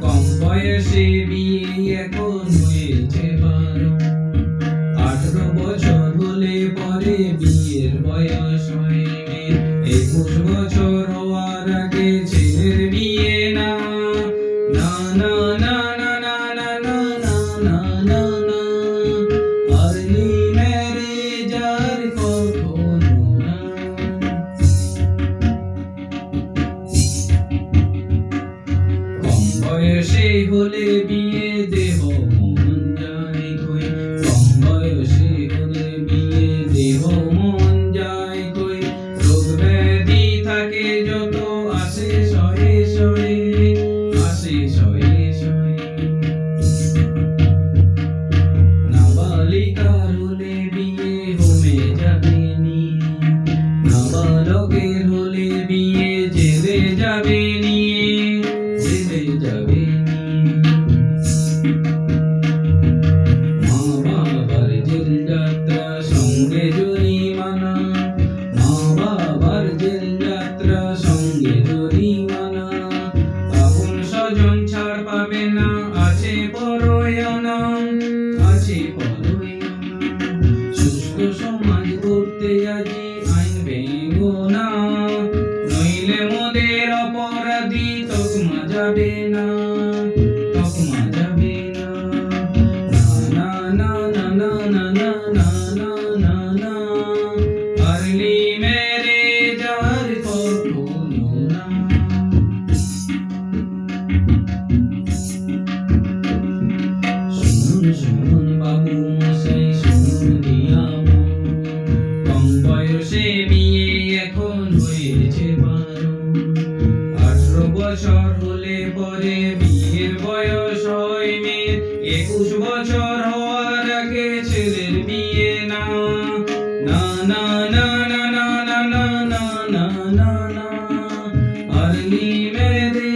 কম বয়সে বিয়ে এখন হয়েছে বারো বছর হলে পরে বিয়ের বয়স হয়ে একুশ বছর হওয়ার আগে শেষে হলে বি করতে আজি আইন ভেঙো না নইলে মোদের অপরাধী তকমা যাবে না তকমা যাবে না না না না না না না না না না না আরলি মেরে যার কখনো না শুনুন শুনুন বয়সে মেয়ে এখন হয়েছে বারো আঠারো বছর হলে পরে বিয়ের বয়স হয় মেয়ের একুশ বছর হওয়ার আগে ছেলের বিয়ে না না না না না না না না না না না না আর মেয়েদের